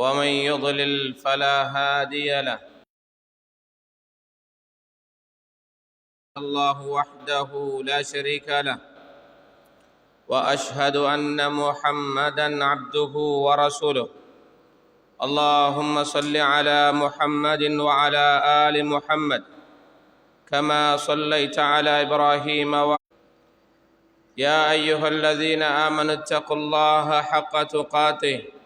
ومن يضلل فلا هادي له. الله وحده لا شريك له. وأشهد أن محمدا عبده ورسوله. اللهم صل على محمد وعلى آل محمد. كما صليت على إبراهيم و... يا أيها الذين آمنوا اتقوا الله حق تقاته.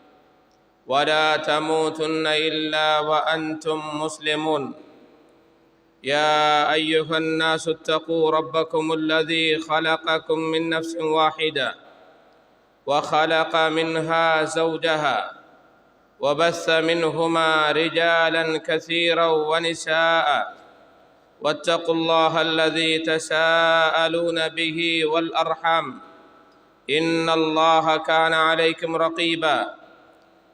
ولا تموتن إلا وأنتم مسلمون. يا أيها الناس اتقوا ربكم الذي خلقكم من نفس واحدة وخلق منها زوجها وبث منهما رجالا كثيرا ونساء واتقوا الله الذي تساءلون به والأرحام. إن الله كان عليكم رقيبا.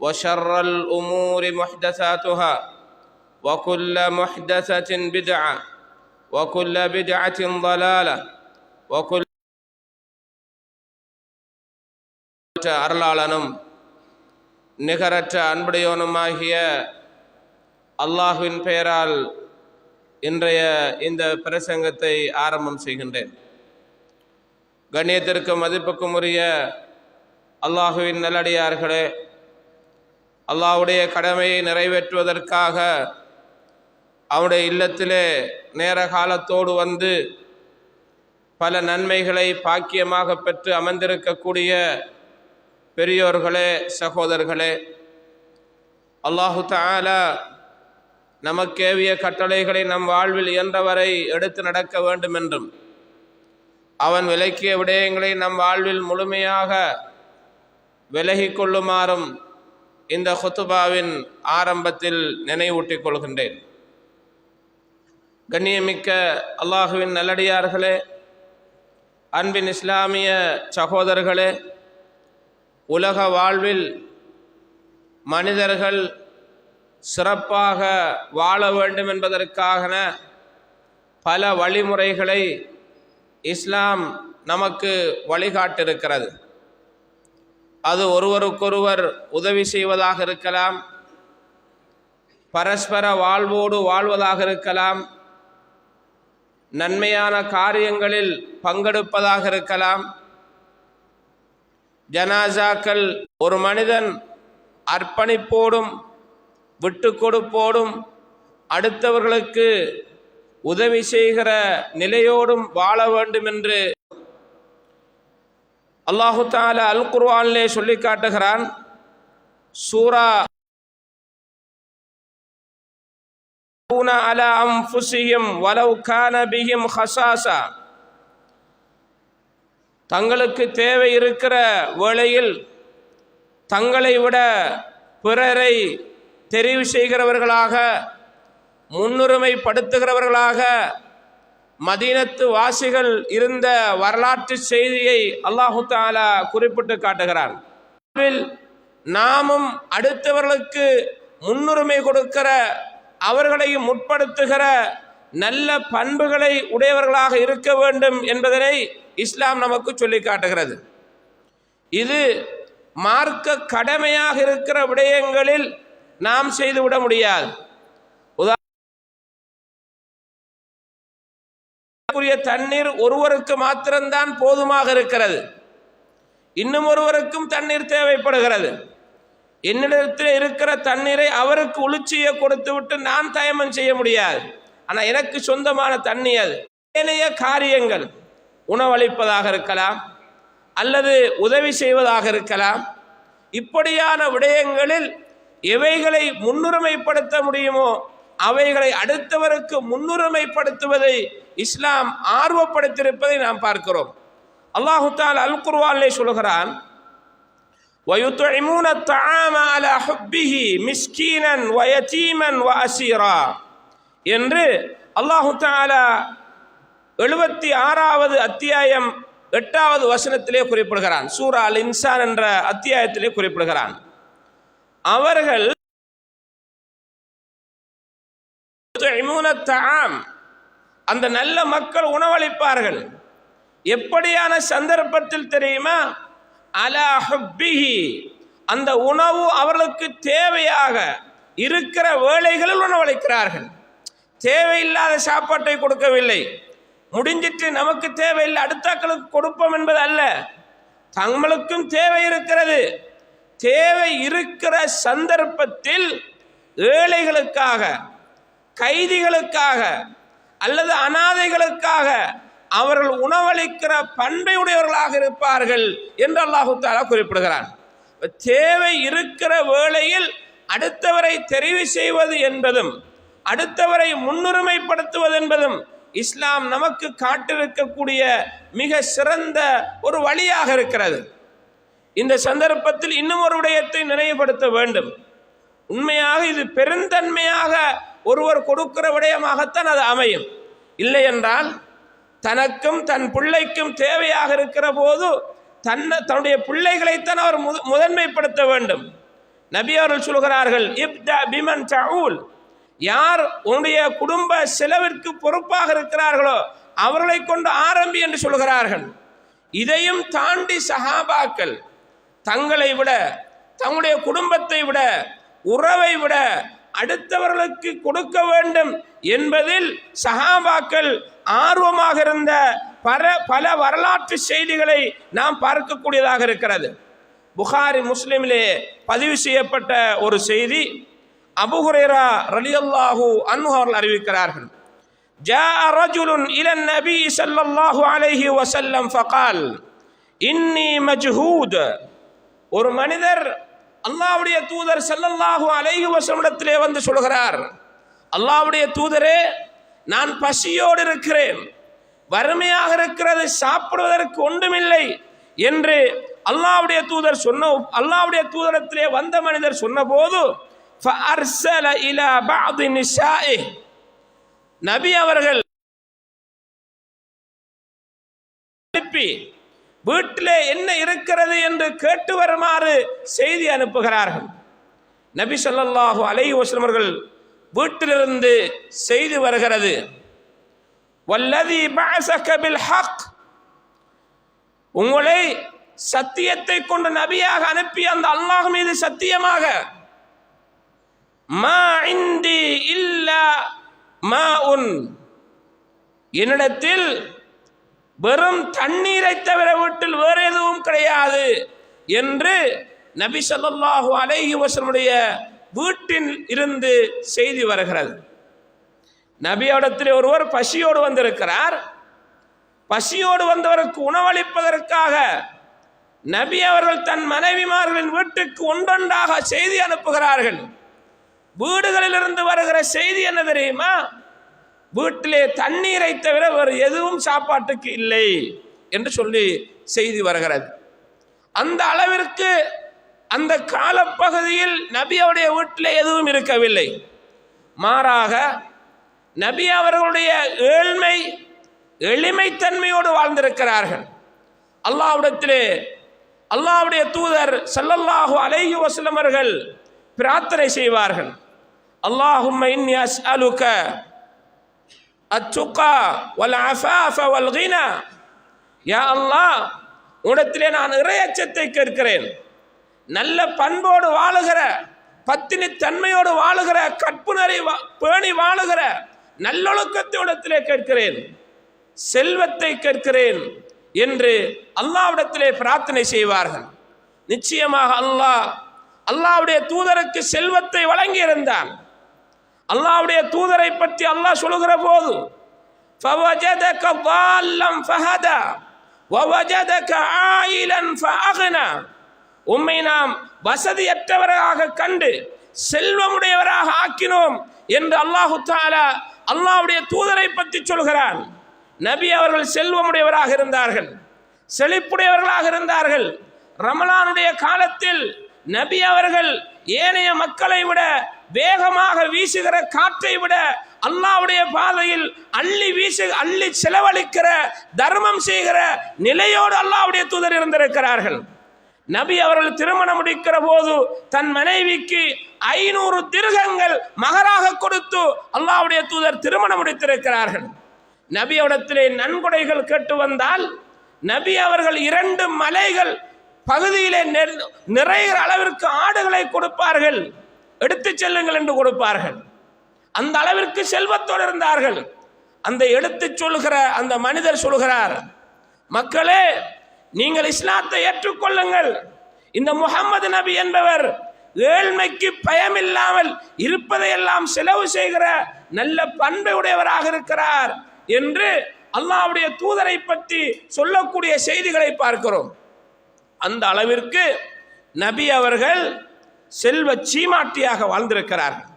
وشر الامور محدثاتها وكل محدثه بدعه وكل بدعه ضلاله وكل அருளாளனும் நிகரற்ற அன்புடையவனுமாகிய அல்லாஹுவின் பெயரால் இன்றைய இந்த பிரசங்கத்தை ஆரம்பம் செய்கின்றேன் கண்ணியத்திற்கு மதிப்புக்கும் உரிய அல்லாஹுவின் நல்லடியார்களே அல்லாஹுடைய கடமையை நிறைவேற்றுவதற்காக அவனுடைய இல்லத்திலே நேர காலத்தோடு வந்து பல நன்மைகளை பாக்கியமாக பெற்று அமர்ந்திருக்கக்கூடிய பெரியோர்களே சகோதரர்களே அல்லாஹு தாலா நமக்கேவிய கட்டளைகளை நம் வாழ்வில் இயன்றவரை எடுத்து நடக்க வேண்டும் என்றும் அவன் விலக்கிய விடயங்களை நம் வாழ்வில் முழுமையாக விலகி கொள்ளுமாறும் இந்த ஹுத்துபாவின் ஆரம்பத்தில் நினைவூட்டிக் கொள்கின்றேன். கண்ணியமிக்க அல்லாஹுவின் நல்லடியார்களே அன்பின் இஸ்லாமிய சகோதரர்களே உலக வாழ்வில் மனிதர்கள் சிறப்பாக வாழ வேண்டும் என்பதற்கான பல வழிமுறைகளை இஸ்லாம் நமக்கு வழிகாட்டிருக்கிறது அது ஒருவருக்கொருவர் உதவி செய்வதாக இருக்கலாம். பரஸ்பர வாழ்வோடு வாழ்வதாக இருக்கலாம். நன்மையான காரியங்களில் பங்கெடுப்பதாக இருக்கலாம். ஜனாசாக்கள் ஒரு மனிதன் அர்ப்பணிப்போடும் விட்டு கொடுப்போடும் அடுத்தவர்களுக்கு உதவி செய்கிற நிலையோடும் வாழ வேண்டும் என்று அல்லாஹு தால அல் குர்வானிலே சொல்லி காட்டுகிறான். சூரா அலா அம்புசியும் வலவு கான ஹசாசா தங்களுக்கு தேவை இருக்கிற வேளையில் தங்களை விட பிறரை தெரிவு செய்கிறவர்களாக முன்னுரிமைப்படுத்துகிறவர்களாக மதீனத்து வாசிகள் இருந்த வரலாற்று செய்தியை அல்லாஹு தாலா குறிப்பிட்டு காட்டுகிறார். நாமும் அடுத்தவர்களுக்கு முன்னுரிமை கொடுக்கிற அவர்களையும் முற்படுத்துகிற நல்ல பண்புகளை உடையவர்களாக இருக்க வேண்டும் என்பதனை இஸ்லாம் நமக்கு சொல்லி காட்டுகிறது. இது மார்க்க கடமையாக இருக்கிற விடயங்களில் நாம் செய்துவிட முடியாது. குடிக்கக்கூடிய தண்ணீர் ஒருவருக்கு மாத்திரம்தான் போதுமாக இருக்கிறது. இன்னும் ஒருவருக்கும் தண்ணீர் தேவைப்படுகிறது. என்னிடத்தில் இருக்கிற தண்ணீரை அவருக்கு உளிச்சிய கொடுத்து விட்டு நான் தயமம் செய்ய முடியாது. ஆனால் எனக்கு சொந்தமான தண்ணி அது. ஏனைய காரியங்கள் உணவளிப்பதாக இருக்கலாம் அல்லது உதவி செய்வதாக இருக்கலாம். இப்படியான விடயங்களில் எவைகளை முன்னுரிமைப்படுத்த முடியுமோ அவைகளை அடுத்தவருக்கு முன்னுரிமைப்படுத்துவதை இஸ்லாம் ஆர்வப்படுத்தியிருப்பதை நாம் பார்க்கிறோம் அல்லாஹு தால் அல் குர்வானிலே சொல்கிறான் ويطعمون الطعام على حبه مسكينا ويتيما وأسيرا என்று அல்லாஹு தாலா எழுபத்தி ஆறாவது அத்தியாயம் எட்டாவது வசனத்திலே குறிப்பிடுகிறான் சூரா அல் இன்சான் என்ற அத்தியாயத்திலே குறிப்பிடுகிறான் அவர்கள் தாம் அந்த நல்ல மக்கள் உணவளிப்பார்கள். எப்படியான சந்தர்ப்பத்தில் தெரியுமா? அலா ஹுப்பிஹி. அந்த உணவு அவர்களுக்கு தேவையாக இருக்கிற வேலைகளில் உணவளிக்கிறார்கள். தேவையில்லாத சாப்பாட்டை கொடுக்கவில்லை. முடிஞ்சிட்டு நமக்கு தேவையில்லை அடுத்தாக்களுக்கு கொடுப்போம் என்பது அல்ல. தங்களுக்கும் தேவை இருக்கிறது. தேவை இருக்கிற சந்தர்ப்பத்தில் ஏழைகளுக்காக கைதிகளுக்காக அல்லது அனாதைகளுக்காக அவர்கள் உணவளிக்கிற பண்பை உடையவர்களாக இருப்பார்கள் என்று அல்லாஹு தாலா குறிப்பிடுகிறான். தேவை இருக்கிற வேளையில் அடுத்தவரை தெரிவு செய்வது என்பதும் அடுத்தவரை முன்னுரிமைப்படுத்துவது என்பதும் இஸ்லாம் நமக்கு காட்டிருக்கக்கூடிய மிக சிறந்த ஒரு வழியாக இருக்கிறது. இந்த சந்தர்ப்பத்தில் இன்னும் ஒரு விடயத்தை நினைவுபடுத்த வேண்டும். உண்மையாக இது பெருந்தன்மையாக ஒருவர் கொடுக்கிற விடயமாகத்தான் அது அமையும். இல்லை என்றால் தனக்கும் தன் பிள்ளைக்கும் தேவையாக இருக்கிற போது தன்னை தன்னுடைய பிள்ளைகளைத்தான் அவர் முத- முதன்மைப்படுத்த வேண்டும். நபி அவர்கள் சொல்கிறார்கள் இப்தா பிமன் தவுல் யார் உன்னுடைய குடும்ப செலவிற்கு பொறுப்பாக இருக்கிறார்களோ அவர்களை கொண்டு ஆரம்பி என்று சொல்கிறார்கள். இதையும் தாண்டி சஹாபாக்கள் தங்களை விட தங்களுடைய குடும்பத்தை விட உறவை விட அடுத்தவர்களுக்கு கொடுக்க வேண்டும் என்பதில் சஹாபாக்கள் ஆர்வமாக இருந்த பல பல வரலாற்று செய்திகளை நாம் பார்க்கக்கூடியதாக இருக்கிறது புகாரி முஸ்லிமிலே பதிவு செய்யப்பட்ட ஒரு செய்தி அபுஹுரேரா ரலியல்லாஹு அன்ஹு அவர்கள் அறிவிக்கிறார்கள் جاء رجل إلى النبي صلى الله عليه وسلم فقال إني مجهود ஒரு மனிதர் அல்லாவுடைய தூதர் செல்லல்லாஹு அலைஹி வசமிடத்திலே வந்து சொல்கிறார் அல்லாவுடைய தூதரே நான் பசியோடு இருக்கிறேன். வறுமையாக இருக்கிறது சாப்பிடுவதற்கு ஒன்றுமில்லை என்று அல்லாவுடைய தூதர் சொன்ன அல்லாவுடைய தூதரத்திலே வந்த மனிதர் சொன்னபோது நபி அவர்கள் வீட்டிலே என்ன இருக்கிறது என்று கேட்டு வருமாறு செய்தி அனுப்புகிறார்கள். நபி சொல்லாஹு அலை வஸல்லம் வீட்டிலிருந்து செய்து வருகிறது. வல்லதி பஅஸக ஹக். உங்களை சத்தியத்தை கொண்டு நபியாக அனுப்பி அந்த அல்லாஹ் மீது சத்தியமாக மா இந்தி இல்லா மா உன் என்னிடத்தில் வெறும் தண்ணீரை தவிர வீட்டில் வேறு எதுவும் கிடையாது என்று நபி சொல்லாஹு அலைஹி வசனுடைய வீட்டில் இருந்து செய்தி வருகிறது. நபியோடத்தில் ஒருவர் பசியோடு வந்திருக்கிறார். பசியோடு வந்தவருக்கு உணவளிப்பதற்காக நபி அவர்கள் தன் மனைவிமார்களின் வீட்டுக்கு ஒன்றொன்றாக செய்தி அனுப்புகிறார்கள். வீடுகளிலிருந்து வருகிற செய்தி என்ன தெரியுமா? வீட்டிலே தண்ணீரை தவிர வேறு எதுவும் சாப்பாட்டுக்கு இல்லை என்று சொல்லி செய்தி வருகிறது. அந்த அளவிற்கு அந்த காலப்பகுதியில் நபி அவருடைய வீட்டிலே எதுவும் இருக்கவில்லை. மாறாக நபி அவர்களுடைய ஏழ்மை எளிமைத்தன்மையோடு வாழ்ந்திருக்கிறார்கள். அல்லாவிடத்திலே அல்லாவுடைய தூதர் ஸல்லல்லாஹு அலைஹி வஸல்லம் அவர்கள் பிரார்த்தனை செய்வார்கள். அல்லாஹும் இன்னி அச்சுக்கா அத்துகா வல் அஃபாஃப வல் கினா. யா அல்லாஹ் உடத்திலே நான் இறையச்சத்தை கேட்கிறேன். நல்ல பண்போடு வாழுகிற பத்தினி தன்மையோடு வாழுகிற கற்புணரை வா- பேணி வாழுகிற நல்லொழுக்கத்தை நல்லொழுக்கத்திடத்திலே கேட்கிறேன். செல்வத்தை கேட்கிறேன் என்று அல்லாவிடத்திலே பிரார்த்தனை செய்வார்கள். நிச்சயமாக அல்லாஹ் அல்லாவுடைய தூதருக்கு செல்வத்தை வழங்கியிருந்தான். அல்லாஹ்வுடைய தூதரை பற்றி அல்லாஹ் சொல்லுகிற போது فوجدك ضالا فهدى ووجدك عائلا فأغنى உம்மை நாம் வசதியற்றவராக கண்டு செல்வமுடையவராக ஆக்கினோம் என்று அல்லாஹு தாலா அல்லாஹ்வுடைய தூதரை பற்றி சொல்கிறான் நபி அவர்கள் செல்வமுடையவராக இருந்தார்கள் செழிப்புடையவர்களாக இருந்தார்கள் ரமலானுடைய காலத்தில் நபி அவர்கள் ஏனைய மக்களை விட வேகமாக வீசுகிற காற்றை விட அல்லாஹ்வுடைய பாதையில் அள்ளி வீசு அள்ளி செலவழிக்கிற தர்மம் செய்கிற நிலையோடு அல்லாவுடைய தூதர் இருந்திருக்கிறார்கள். நபி அவர்கள் திருமணம் முடிக்கிற போது தன் மனைவிக்கு ஐநூறு திருகங்கள் மகராக கொடுத்து அல்லாவுடைய தூதர் திருமணம் முடித்திருக்கிறார்கள். நபியோடத்திலே நன்கொடைகள் கேட்டு வந்தால் நபி அவர்கள் இரண்டு மலைகள் பகுதியிலே நிறைகிற அளவிற்கு ஆடுகளை கொடுப்பார்கள். எடுத்துச் செல்லுங்கள் என்று கொடுப்பார்கள். அந்த அளவிற்கு செல்வத்தோடு இருந்தார்கள். அந்த எடுத்துச் சொல்கிற அந்த மனிதர் சொல்கிறார் மக்களே நீங்கள் இஸ்லாத்தை ஏற்றுக்கொள்ளுங்கள். இந்த முகமது நபி என்பவர் ஏழ்மைக்கு பயமில்லாமல் இருப்பதையெல்லாம் செலவு செய்கிற நல்ல பண்பை உடையவராக இருக்கிறார் என்று அல்லாவுடைய தூதரை பற்றி சொல்லக்கூடிய செய்திகளை பார்க்கிறோம். அந்த அளவிற்கு நபி அவர்கள் செல்வ சீமாட்டியாக வாழ்ந்திருக்கிறார்கள்.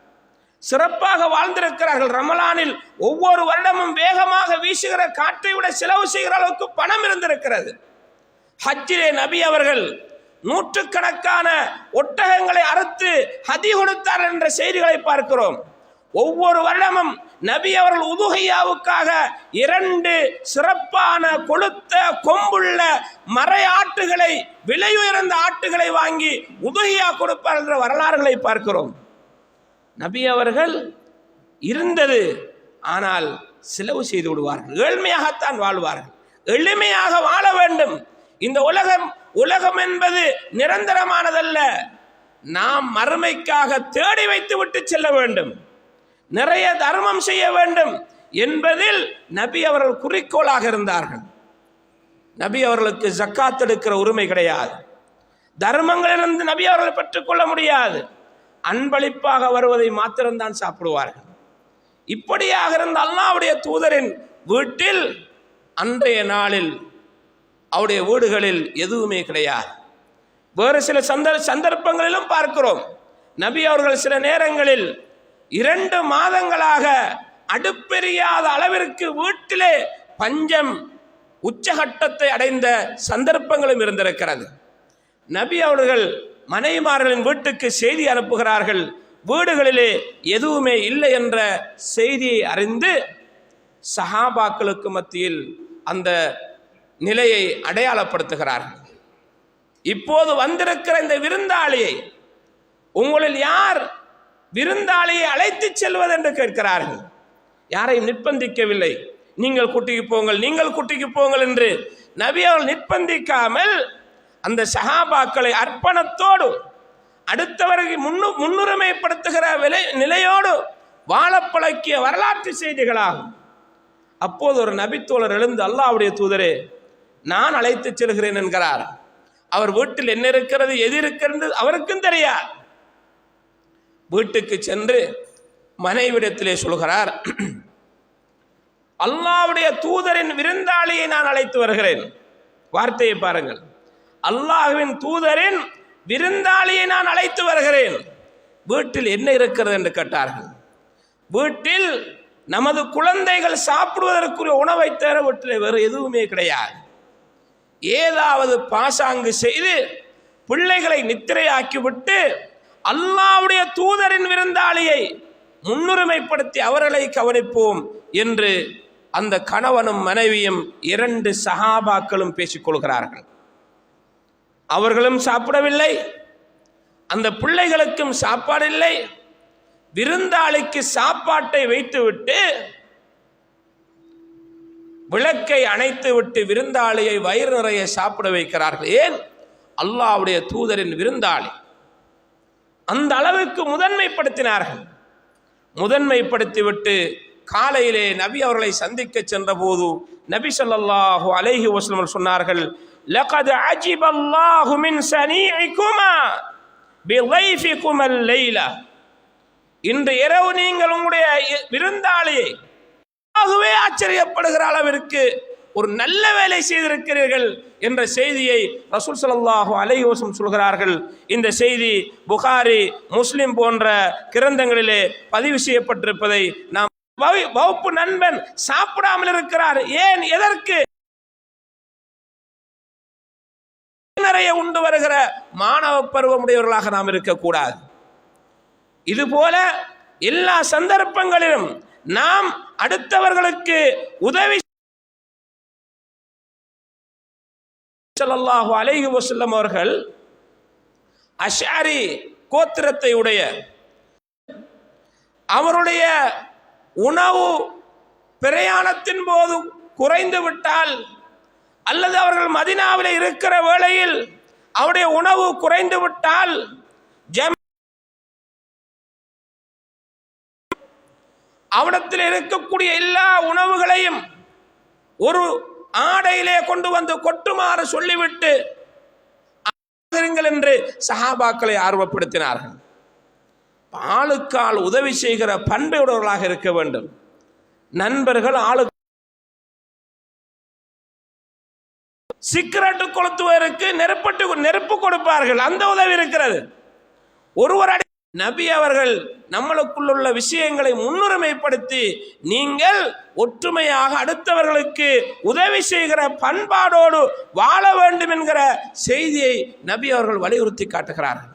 சிறப்பாக வாழ்ந்திருக்கிறார்கள். ரமலானில் ஒவ்வொரு வருடமும் வேகமாக வீசுகிற காற்றை விட செலவு செய்கிற அளவுக்கு பணம் இருந்திருக்கிறது. ஹஜ்ஜிலே நபி அவர்கள் நூற்றுக்கணக்கான ஒட்டகங்களை அறுத்து ஹதி கொடுத்தார் என்ற செய்திகளை பார்க்கிறோம். ஒவ்வொரு வருடமும் நபி அவர்கள் உதுகையாவுக்காக இரண்டு சிறப்பான கொளுத்த கொம்புள்ள மறை ஆட்டுகளை விலையுயர்ந்த ஆட்டுகளை வாங்கி உதுகையா கொடுப்பார் என்ற வரலாறுகளை பார்க்கிறோம். நபி அவர்கள் இருந்தது ஆனால் செலவு செய்து விடுவார்கள். ஏழ்மையாகத்தான் வாழ்வார்கள். எளிமையாக வாழ வேண்டும். இந்த உலகம் உலகம் என்பது நிரந்தரமானதல்ல. நாம் மறுமைக்காக தேடி வைத்து விட்டு செல்ல வேண்டும். நிறைய தர்மம் செய்ய வேண்டும் என்பதில் நபி அவர்கள் குறிக்கோளாக இருந்தார்கள். நபி அவர்களுக்கு ஜக்காத் எடுக்கிற உரிமை கிடையாது. தர்மங்களிலிருந்து நபி அவர்களை பெற்றுக்கொள்ள முடியாது. அன்பளிப்பாக வருவதை மாத்திரம்தான் சாப்பிடுவார்கள். இப்படியாக இருந்த அல்லாவுடைய தூதரின் வீட்டில் அன்றைய நாளில் அவருடைய வீடுகளில் எதுவுமே கிடையாது. வேறு சில சந்தர் சந்தர்ப்பங்களிலும் பார்க்கிறோம். நபி அவர்கள் சில நேரங்களில் இரண்டு மாதங்களாக அடுப்பெரியாத அளவிற்கு வீட்டிலே பஞ்சம் உச்சகட்டத்தை அடைந்த சந்தர்ப்பங்களும் இருந்திருக்கிறது. நபி அவர்கள் மனைவிமார்களின் வீட்டுக்கு செய்தி அனுப்புகிறார்கள். வீடுகளிலே எதுவுமே இல்லை என்ற செய்தியை அறிந்து சஹாபாக்களுக்கு மத்தியில் அந்த நிலையை அடையாளப்படுத்துகிறார்கள். இப்போது வந்திருக்கிற இந்த விருந்தாளியை உங்களில் யார் விருந்தாளியை அழைத்துச் செல்வது என்று கேட்கிறார்கள். யாரையும் நிர்பந்திக்கவில்லை. நீங்கள் குட்டிக்கு போங்கள் நீங்கள் குட்டிக்கு போங்கள் என்று நபி அவர்கள் நிர்பந்திக்காமல் அந்த சஹாபாக்களை அர்ப்பணத்தோடு அடுத்தவர்கள் முன்னு முன்னுரிமைப்படுத்துகிற விலை நிலையோடு வாழப்பழக்கிய வரலாற்று செய்திகளாகும். அப்போது ஒரு நபித்தோழர் எழுந்து அல்லாவுடைய தூதரே நான் அழைத்துச் செல்கிறேன் என்கிறார். அவர் வீட்டில் என்ன இருக்கிறது எது இருக்கிறது அவருக்கும் தெரியாது. வீட்டுக்கு சென்று மனைவிடத்திலே சொல்கிறார் அல்லாவுடைய தூதரின் விருந்தாளியை நான் அழைத்து வருகிறேன். வார்த்தையை பாருங்கள். அல்லாஹுவின் தூதரின் விருந்தாளியை நான் அழைத்து வருகிறேன். வீட்டில் என்ன இருக்கிறது என்று கேட்டார்கள். வீட்டில் நமது குழந்தைகள் சாப்பிடுவதற்குரிய உணவை தவிர வீட்டில் வேறு எதுவுமே கிடையாது. ஏதாவது பாசாங்கு செய்து பிள்ளைகளை நித்திரையாக்கிவிட்டு அல்லாவுடைய தூதரின் விருந்தாளியை முன்னுரிமைப்படுத்தி அவர்களை கவனிப்போம் என்று அந்த கணவனும் மனைவியும் இரண்டு சகாபாக்களும் பேசிக்கொள்கிறார்கள் அவர்களும் சாப்பிடவில்லை. அந்த பிள்ளைகளுக்கும் சாப்பாடில்லை. விருந்தாளிக்கு சாப்பாட்டை வைத்துவிட்டு விளக்கை அணைத்து விட்டு விருந்தாளியை வயிறு நிறைய சாப்பிட வைக்கிறார்கள். ஏன்? அல்லாவுடைய தூதரின் விருந்தாளி. அந்த அளவுக்கு முதன்மைப்படுத்தினார்கள். முதன்மைப்படுத்திவிட்டு காலையிலே நபி அவர்களை சந்திக்க சென்றபோது நபி ஸல்லல்லாஹு அலைஹி வஸ்லம் சொன்னார்கள் லகத் அஜிப அல்லாஹு மின் சனீஇகுமா பிளைஃபிகுமா லைலா இன்று இரவு நீங்கள் உங்களுடைய விருந்தாளியை ஆகவே ஆச்சரியப்படுகிற அளவிற்கு ஒரு நல்ல வேலை செய்திருக்கிறீர்கள் என்ற செய்தியை ரசூல் ஸல்லல்லாஹு அலைஹோசம் சொல்கிறார்கள். இந்த செய்தி புகாரி முஸ்லிம் போன்ற கிரந்தங்களிலே பதிவு செய்யப்பட்டிருப்பதை நாம் வகுப்பு நண்பன் சாப்பிடாமல் இருக்கிறார். ஏன்? எதற்கு? நிறைய உண்டு வருகிற மாணவ பருவமுடையவர்களாக நாம் இருக்கக்கூடாது. இதுபோல எல்லா சந்தர்ப்பங்களிலும் நாம் அடுத்தவர்களுக்கு உதவி ஸல்லல்லாஹு அலைஹி வசல்லம் அவர்கள் அஷாரி கோத்திரத்தை உடைய அவருடைய உணவு பிரயாணத்தின் போது குறைந்து விட்டால் அல்லது அவர்கள் மதினாவில் இருக்கிற வேளையில் அவருடைய உணவு குறைந்து விட்டால் அவனத்தில் அவடத்தில் இருக்கக்கூடிய எல்லா உணவுகளையும் ஒரு ஆடையிலே கொண்டு வந்து கொட்டுமாறு சொல்லிவிட்டு என்று சஹாபாக்களை ஆர்வப்படுத்தினார்கள். ஆளுக்கால் உதவி செய்கிற பண்பையுடையவர்களாக இருக்க வேண்டும். நண்பர்கள் ஆளு சிகரெட்டு கொளுத்துவதற்கு நெருப்பட்டு நெருப்பு கொடுப்பார்கள். அந்த உதவி இருக்கிறது. ஒருவர் அடி நபி அவர்கள் நம்மளுக்குள்ள விஷயங்களை முன்னுரிமைப்படுத்தி நீங்கள் ஒற்றுமையாக அடுத்தவர்களுக்கு உதவி செய்கிற பண்பாடோடு வாழ வேண்டும் என்கிற செய்தியை நபி அவர்கள் வலியுறுத்தி காட்டுகிறார்கள்.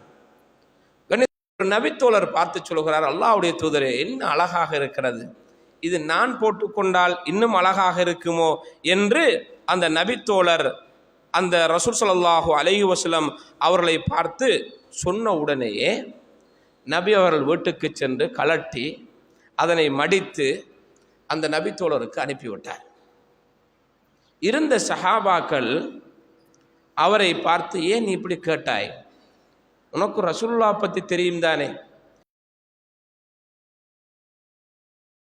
ஒரு நபித்தோழர் பார்த்து சொல்கிறார் அல்லாவுடைய தூதரே என்ன அழகாக இருக்கிறது. இது நான் போட்டுக்கொண்டால் இன்னும் அழகாக இருக்குமோ? என்று அந்த நபித்தோழர் அந்த ரசூல் சல்லாஹூ அலைஹி வசலம் அவர்களை பார்த்து சொன்ன உடனேயே நபி அவர்கள் வீட்டுக்கு சென்று கலட்டி அதனை மடித்து அந்த நபித்தோழருக்கு அனுப்பிவிட்டார். இருந்த சஹாபாக்கள் அவரை பார்த்து ஏன் நீ இப்படி கேட்டாய்? உனக்கு ரசூல்லா பற்றி தெரியும் தானே?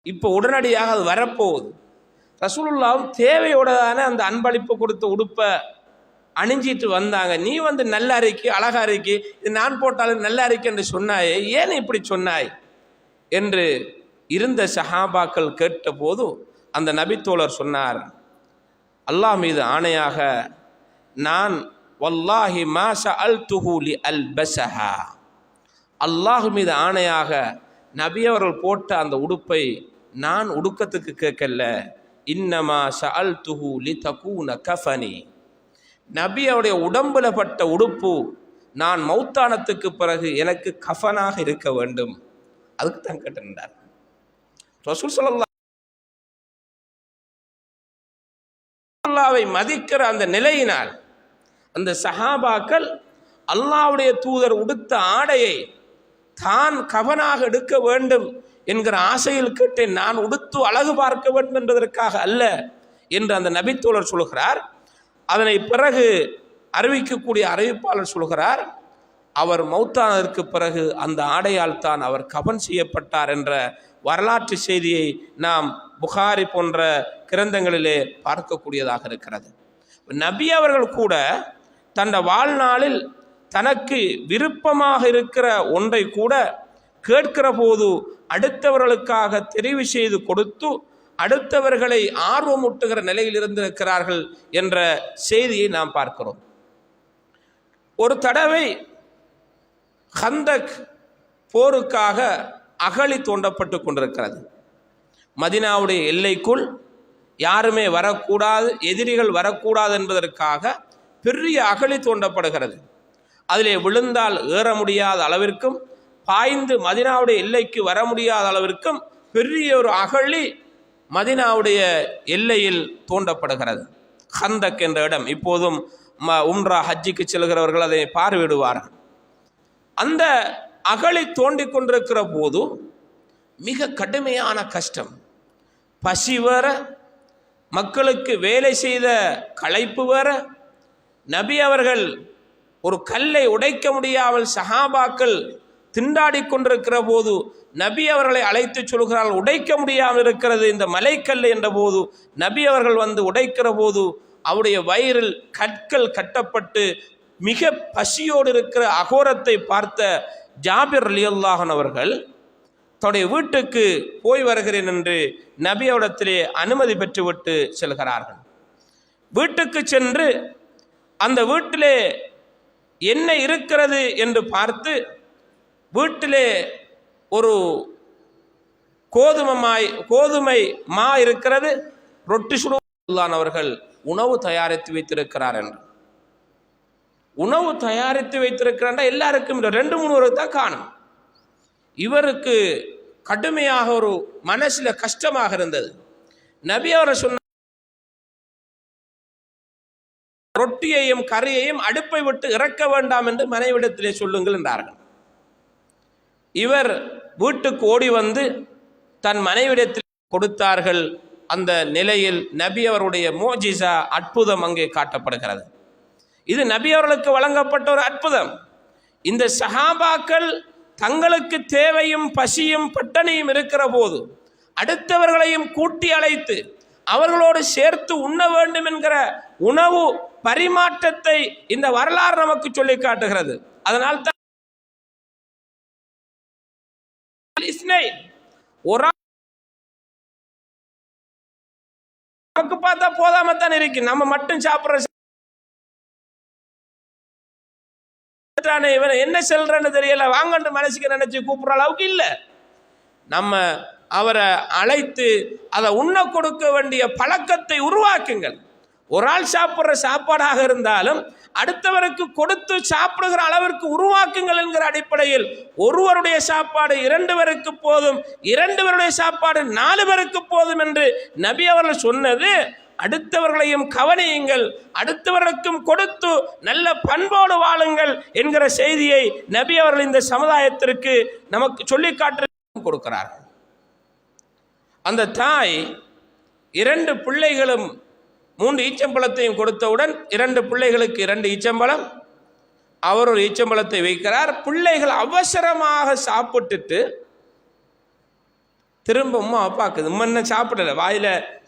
இப்போ உடனடியாக அது வரப்போகுது. ரசூலுல்லாவும் தேவையோட தானே அந்த அன்பளிப்பு கொடுத்த உடுப்பை அணிஞ்சிட்டு வந்தாங்க. நீ வந்து நல்ல அறிக்கை அழகா அறிக்கை இது நான் போட்டாலும் நல்ல அறிக்கை என்று சொன்னாயே? ஏன் இப்படி சொன்னாய்? என்று இருந்த சஹாபாக்கள் கேட்டபோது அந்த நபித்தோழர் சொன்னார் அல்லாஹ் மீது ஆணையாக நான் வல்லாஹி மாஷா அல் துஹூலி அல் பசஹா அல்லாஹ் மீது ஆணையாக நபி அவர்கள் போட்ட அந்த உடுப்பை நான் உடுக்கத்துக்கு கேட்கல. இன்னமா ஷ அல் துஹூலி தகூன கஃபனி. நபி அவருடைய உடம்புல பட்ட உடுப்பு நான் மௌத்தானத்துக்கு பிறகு எனக்கு கஃபனாக இருக்க வேண்டும். அதுக்கு தான் கேட்டிருந்தார் ரசூல் அல்லாவை மதிக்கிற அந்த நிலையினால் அந்த சஹாபாக்கள் அல்லாவுடைய தூதர் உடுத்த ஆடையை தான் கவனாக எடுக்க வேண்டும் என்கிற ஆசையில் கேட்டேன். நான் உடுத்து அழகு பார்க்க வேண்டும் என்பதற்காக அல்ல என்று அந்த நபித்தோழர் சொல்கிறார். அதனை பிறகு அறிவிக்கக்கூடிய அறிவிப்பாளர் சொல்கிறார் அவர் மௌத்தானதற்கு பிறகு அந்த ஆடையால் தான் அவர் கபன் செய்யப்பட்டார் என்ற வரலாற்று செய்தியை நாம் புகாரி போன்ற கிரந்தங்களிலே பார்க்கக்கூடியதாக இருக்கிறது. நபி அவர்கள் கூட தன் வாழ்நாளில் தனக்கு விருப்பமாக இருக்கிற ஒன்றை கூட கேட்கிற போது அடுத்தவர்களுக்காக தெரிவு செய்து கொடுத்து அடுத்தவர்களை ஆர்வமூட்டுகிற நிலையில் இருந்திருக்கிறார்கள் என்ற செய்தியை நாம் பார்க்கிறோம். ஒரு தடவை ஹந்தக் போருக்காக அகழி தோண்டப்பட்டு கொண்டிருக்கிறது. மதினாவுடைய எல்லைக்குள் யாருமே வரக்கூடாது எதிரிகள் வரக்கூடாது என்பதற்காக பெரிய அகழி தோண்டப்படுகிறது. அதிலே விழுந்தால் ஏற முடியாத அளவிற்கும் பாய்ந்து மதினாவுடைய எல்லைக்கு வர முடியாத அளவிற்கும் பெரிய ஒரு அகழி மதினாவுடைய எல்லையில் தோண்டப்படுகிறது. ஹந்தக் என்ற இடம். இப்போதும் ம உம்ரா ஹஜ்ஜிக்கு செல்கிறவர்கள் அதை பார்வையிடுவார்கள். அந்த அகழி தோண்டி கொண்டிருக்கிற போது மிக கடுமையான கஷ்டம். பசி வேற மக்களுக்கு வேலை செய்த களைப்பு வேற நபி அவர்கள் ஒரு கல்லை உடைக்க முடியாமல் சஹாபாக்கள் திண்டாடி கொண்டிருக்கிற போது நபி அவர்களை அழைத்து சொல்கிறார்கள் உடைக்க முடியாமல் இருக்கிறது இந்த மலைக்கல் என்ற போது. நபி அவர்கள் வந்து உடைக்கிற போது அவருடைய வயிறில் கற்கள் கட்டப்பட்டு மிக பசியோடு இருக்கிற அகோரத்தை பார்த்த ஜாபிர் அலியுல்லாஹன் அவர்கள் தன்னுடைய வீட்டுக்கு போய் வருகிறேன் என்று நபியோடத்திலே அனுமதி பெற்றுவிட்டு செல்கிறார்கள். வீட்டுக்கு சென்று அந்த வீட்டிலே என்ன இருக்கிறது என்று பார்த்து வீட்டிலே ஒரு கோதுமமாய் கோதுமை மா இருக்கிறது ரொட்டி சுடுவான் அவர்கள் உணவு தயாரித்து வைத்திருக்கிறார் என்று. உணவு தயாரித்து வைத்திருக்கிறாண்டா எல்லாருக்கும் ரெண்டு மூணு பேருக்கு தான் காணும். இவருக்கு கடுமையாக ஒரு மனசுல கஷ்டமாக இருந்தது. நபி அவரை சொன்ன ரொட்டியையும் கறியையும் அடுப்பை விட்டு இறக்க வேண்டாம் என்று மனைவிடத்திலே சொல்லுங்கள் என்றார்கள். இவர் வீட்டுக்கு ஓடி வந்து தன் மனைவிடத்தில் கொடுத்தார்கள். அந்த நிலையில் நபி அவருடைய மோஜிசா அற்புதம் அங்கே காட்டப்படுகிறது. இது நபி அவர்களுக்கு வழங்கப்பட்ட ஒரு அற்புதம். இந்த சஹாபாக்கள் தங்களுக்கு தேவையும் பசியும் பட்டணியும் இருக்கிற போது அடுத்தவர்களையும் கூட்டி அழைத்து அவர்களோடு சேர்த்து உண்ண வேண்டும் என்கிற உணவு பரிமாற்றத்தை இந்த வரலாறு நமக்கு சொல்லி காட்டுகிறது. அதனால் தான் ஒரு நமக்கு பார்த்தா போதாம தான் இருக்கு. நம்ம மட்டும் சாப்பிடுற இவன் என்ன செல்றன்னு தெரியல. வாங்கன்னு மனசுக்கு நினைச்சு கூப்பிடுற அளவுக்கு இல்ல. நம்ம அவரை அழைத்து அதை உண்ண கொடுக்க வேண்டிய பழக்கத்தை உருவாக்குங்கள். ஒரு ஆள் சாப்பிட்ற சாப்பாடாக இருந்தாலும் அடுத்தவருக்கு கொடுத்து சாப்பிடுகிற அளவிற்கு உருவாக்குங்கள் என்கிற அடிப்படையில் ஒருவருடைய சாப்பாடு இரண்டு பேருக்கு போதும் இரண்டு பேருடைய சாப்பாடு நாலு பேருக்கு போதும் என்று நபி அவர்கள் சொன்னது அடுத்தவர்களையும் கவனியுங்கள் அடுத்தவர்களுக்கும் கொடுத்து நல்ல பண்போடு வாழுங்கள் என்கிற செய்தியை நபி அவர்கள் இந்த சமுதாயத்திற்கு நமக்கு சொல்லி காட்டு கொடுக்கிறார்கள். அந்த தாய் இரண்டு பிள்ளைகளும் மூன்று ஈச்சம்பழத்தையும் கொடுத்தவுடன் இரண்டு பிள்ளைகளுக்கு இரண்டு ஈச்சம்பழம். அவர் ஒரு ஈச்சம்பழத்தை வைக்கிறார். பிள்ளைகள் அவசரமாக சாப்பிட்டுட்டு திரும்ப உமா அப்பாக்குது உம்மா என்ன சாப்பிடல. வாயில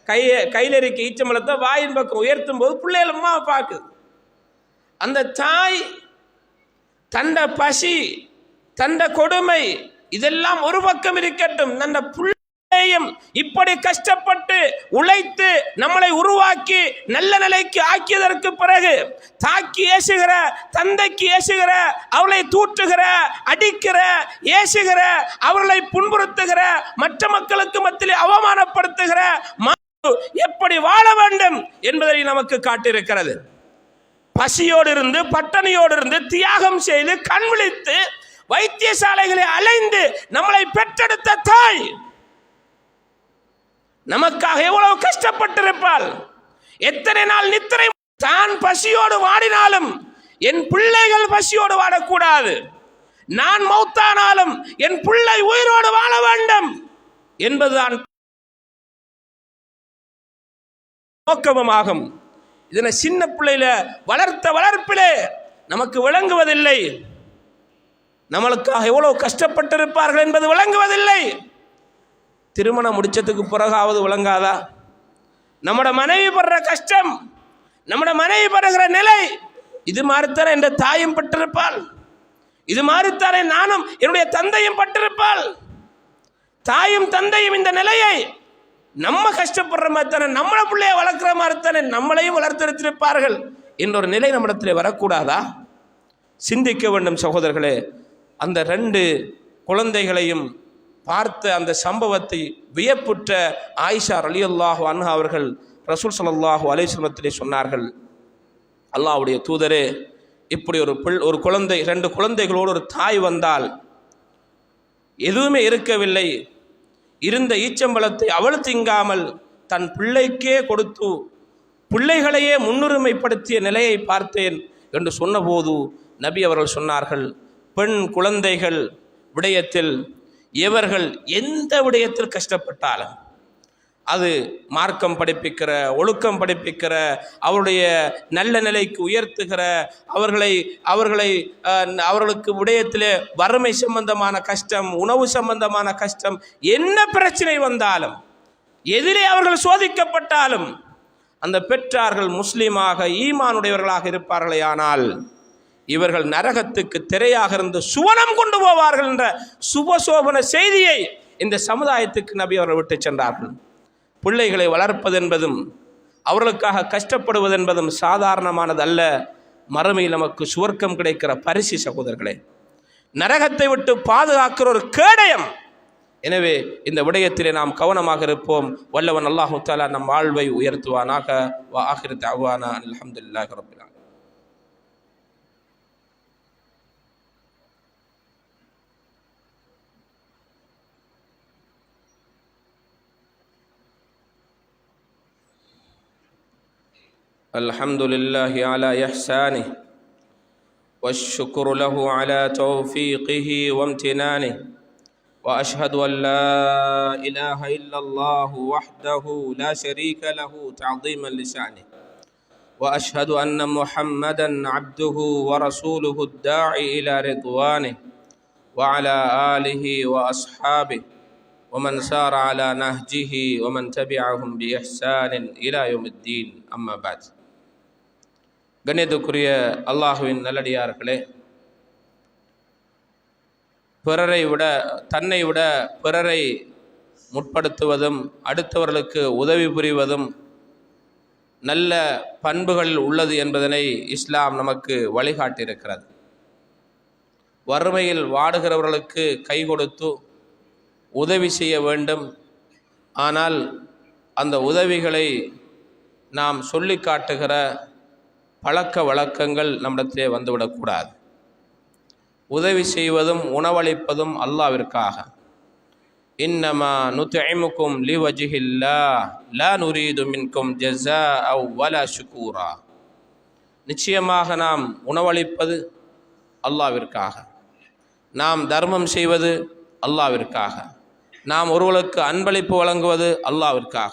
கையை கையில் இருக்க ஈச்சம்பழத்தை வாயின் பக்கம் உயர்த்தும் போது பிள்ளைகள் உமா பார்க்குது. அந்த தாய் தண்ட பசி தண்ட கொடுமை இதெல்லாம் ஒரு பக்கம் இருக்கட்டும். தண்ட புள்ள இப்படி கஷ்டப்பட்டு உழைத்து நம்மளை உருவாக்கி நல்ல நிலைக்கு ஆக்கியதற்கு பிறகு தாக்கி ஏசுகிற தந்தைக்கு ஏசுகிற அவளை தூற்றுகிற அடிக்கிற ஏசுகிற அவர்களை புண்புறுத்துகிற மற்ற மக்களுக்கு மத்தியில் அவமானப்படுத்துகிற எப்படி வாழ வேண்டும் என்பதை நமக்கு காட்டியிருக்கிறது. பசியோடு இருந்து பட்டணியோடு இருந்து தியாகம் செய்து கண் விழித்து வைத்தியசாலைகளை அலைந்து நம்மளை பெற்றெடுத்த தாய் நமக்காக எவ்வளவு கஷ்டப்பட்டிருப்பாள்? எத்தனை நாள் நித்திரை தான் பசியோடு வாடினாலும் என் பிள்ளைகள் பசியோடு வாடக்கூடாது. நான் மௌத்தானாலும் என் பிள்ளை உயிரோடு வாழ வேண்டும் என்பதுதான் நோக்கமுமாகும். இதனை சின்ன பிள்ளையில வளர்த்த வளர்ப்பிலே நமக்கு விளங்குவதில்லை. நம்மளுக்காக எவ்வளவு கஷ்டப்பட்டிருப்பார்கள் என்பது விளங்குவதில்லை. திருமணம் முடிச்சதுக்கு பிறகாவது விளங்காதா? நம்மட மனைவி படுற கஷ்டம் நம்மட மனைவி படுகிற நிலை இது மாதிரித்தானே என்ற தாயும் பட்டிருப்பாள். இது மாதிரித்தானே நானும் என்னுடைய தந்தையும் பட்டிருப்பாள். தாயும் தந்தையும் இந்த நிலையை நம்ம கஷ்டப்படுற மாதிரி தானே நம்மளை பிள்ளைய வளர்க்குற மாதிரி தானே நம்மளையும் வளர்த்தெடுத்திருப்பார்கள் என்ற ஒரு நிலை நம்மிடத்தில் வரக்கூடாதா? சிந்திக்க வேண்டும் சகோதரர்களே அந்த ரெண்டு குழந்தைகளையும் பார்த்த அந்த சம்பவத்தை வியப்புற்ற ஆயிஷா ரலியல்லாஹு அன்ஹா அவர்கள் ரசூல் ஸல்லல்லாஹு அலைஹி சொன்னார்கள். அல்லாஹ்வுடைய தூதரே இப்படி ஒரு பிள் ஒரு குழந்தை ரெண்டு குழந்தைகளோடு ஒரு தாய் வந்தால் எதுவுமே இருக்கவில்லை. இருந்த ஈச்சம்பளத்தை அவள் திங்காமல் தன் பிள்ளைக்கே கொடுத்து பிள்ளைகளையே முன்னுரிமைப்படுத்திய நிலையை பார்த்தேன் என்று சொன்னபோது நபி அவர்கள் சொன்னார்கள் பெண் குழந்தைகள் விடயத்தில் இவர்கள் எந்த விடயத்தில் கஷ்டப்பட்டாலும் அது மார்க்கம் படிப்பிக்கிற ஒழுக்கம் படிப்பிக்கிற அவருடைய நல்ல நிலைக்கு உயர்த்துகிற அவர்களை அவர்களை அவர்களுக்கு விடயத்திலே வறுமை சம்பந்தமான கஷ்டம் உணவு சம்பந்தமான கஷ்டம் என்ன பிரச்சனை வந்தாலும் எதிரே அவர்கள் சோதிக்கப்பட்டாலும் அந்த பெற்றார்கள் முஸ்லீமாக ஈமானுடையவர்களாக இருப்பார்களே ஆனால் இவர்கள் நரகத்துக்கு திரையாக இருந்து சுவனம் கொண்டு போவார்கள் என்ற சுபசோபன செய்தியை இந்த சமுதாயத்துக்கு நபி அவர்கள் விட்டு சென்றார்கள். பிள்ளைகளை வளர்ப்பது என்பதும் அவர்களுக்காக கஷ்டப்படுவது என்பதும் சாதாரணமானதல்ல. மறுமையில் நமக்கு சுவர்க்கம் கிடைக்கிற பரிசு சகோதரர்களே. நரகத்தை விட்டு பாதுகாக்கிற ஒரு கேடயம். எனவே இந்த விடயத்திலே நாம் கவனமாக இருப்போம். வல்லவன் அல்லாஹு தாலா நம் வாழ்வை உயர்த்துவானாக. வா ஆஹிர் அலமதுல்லாஹ் அல்ஹம்துலில்லாஹி الحمد لله على إحسانه والشكر له على توفيقه وامتنانه وأشهد أن لا إله إلا الله وحده لا شريك له تعظيما لشأنه وأشهد أن محمدا عبده ورسوله الداعي إلى رضوانه وعلى آله وأصحابه ومن سار على نهجه ومن تبعهم بإحسان إلى يوم الدين. أما بعد கண்ணியத்துக்குரிய அல்லாஹுவின் நல்லடியார்களே பிறரை விட தன்னை விட பிறரை முற்படுத்துவதும் அடுத்தவர்களுக்கு உதவி புரிவதும் நல்ல பண்புகள் உள்ளது என்பதனை இஸ்லாம் நமக்கு வழிகாட்டியிருக்கிறது. வறுமையில் வாடுகிறவர்களுக்கு கை கொடுத்து உதவி செய்ய வேண்டும். ஆனால் அந்த உதவிகளை நாம் சொல்லி காட்டுகிற பழக்க வழக்கங்கள் நம்மிடத்திலே வந்துவிடக்கூடாது. உதவி செய்வதும் உணவளிப்பதும் அல்லாவிற்காக. இன்னமா நுத்தைமுக்கும் லி வஜிஹில்லா லா நுரீது மின்கும் ஜஸா அவ் வல ஷுக்கூரா நிச்சயமாக நாம் உணவளிப்பது அல்லாவிற்காக. நாம் தர்மம் செய்வது அல்லாவிற்காக. நாம் ஒருவருக்கு அன்பளிப்பு வழங்குவது அல்லாவிற்காக.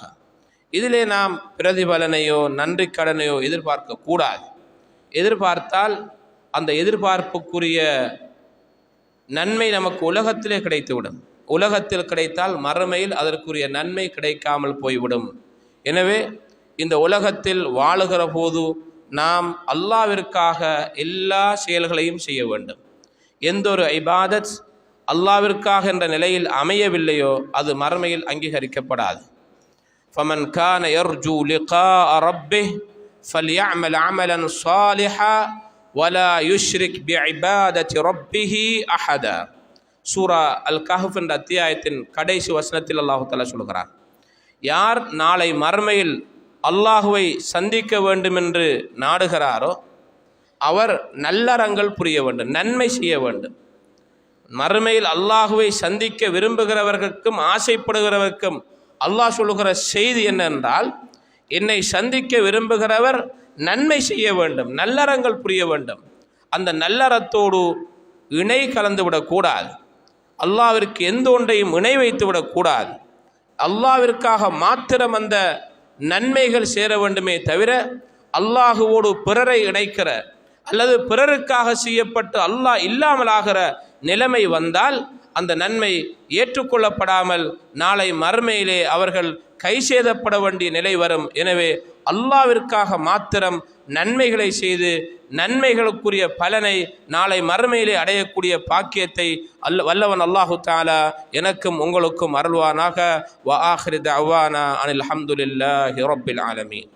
இதிலே நாம் பிரதிபலனையோ நன்றி கடனையோ எதிர்பார்க்க கூடாது எதிர்பார்த்தால் அந்த எதிர்பார்ப்புக்குரிய நன்மை நமக்கு உலகத்திலே கிடைத்துவிடும். உலகத்தில் கிடைத்தால் மறுமையில் அதற்குரிய நன்மை கிடைக்காமல் போய்விடும். எனவே இந்த உலகத்தில் வாழுகிற போது நாம் அல்லாவிற்காக எல்லா செயல்களையும் செய்ய வேண்டும். எந்த ஒரு ஐபாதத் அல்லாவிற்காக என்ற நிலையில் அமையவில்லையோ அது மறுமையில் அங்கீகரிக்கப்படாது. فمن كان يرجو لقاء ربه فليعمل عملا صالحا ولا يشرك بعبادة ربه أحدا சூரா அல் கஹஃப் என்ற அத்தியாயத்தின் கடைசி வசனத்தில் அல்லாஹு தலா சொல்கிறார் யார் நாளை மறுமையில் அல்லாஹுவை சந்திக்க வேண்டும் என்று நாடுகிறாரோ அவர் நல்லறங்கள் புரிய வேண்டும் நன்மை செய்ய வேண்டும் மறுமையில் அல்லாஹுவை சந்திக்க விரும்புகிறவர்களுக்கும் ஆசைப்படுகிறவர்க்கும் அல்லாஹ் சொல்லுகிற செய்தி என்னென்றால் என்னை சந்திக்க விரும்புகிறவர் நன்மை செய்ய வேண்டும் நல்லறங்கள் புரிய வேண்டும். அந்த நல்லறத்தோடு இணை கலந்து விடக்கூடாது. அல்லாவிற்கு எந்த ஒன்றையும் இணை வைத்து விடக்கூடாது. அல்லாவிற்காக மாத்திரம் அந்த நன்மைகள் சேர வேண்டுமே தவிர அல்லாஹுவோடு பிறரை இணைக்கிற அல்லது பிறருக்காக செய்யப்பட்டு அல்லாஹ் இல்லாமலாகிற நிலைமை வந்தால் அந்த நன்மை ஏற்றுக்கொள்ளப்படாமல் நாளை மறுமையிலே அவர்கள் கை சேதப்பட வேண்டிய நிலை வரும். எனவே அல்லாவிற்காக மாத்திரம் நன்மைகளை செய்து நன்மைகளுக்குரிய பலனை நாளை மறுமையிலே அடையக்கூடிய பாக்கியத்தை அல்ல வல்லவன் அல்லாஹு தாலா எனக்கும் உங்களுக்கும் அருள்வானாக. வ ஆஹ்ரித் அவ்வானா அனில் அஹமதுல்லாஹி ரப்பில் ஆலமீன்.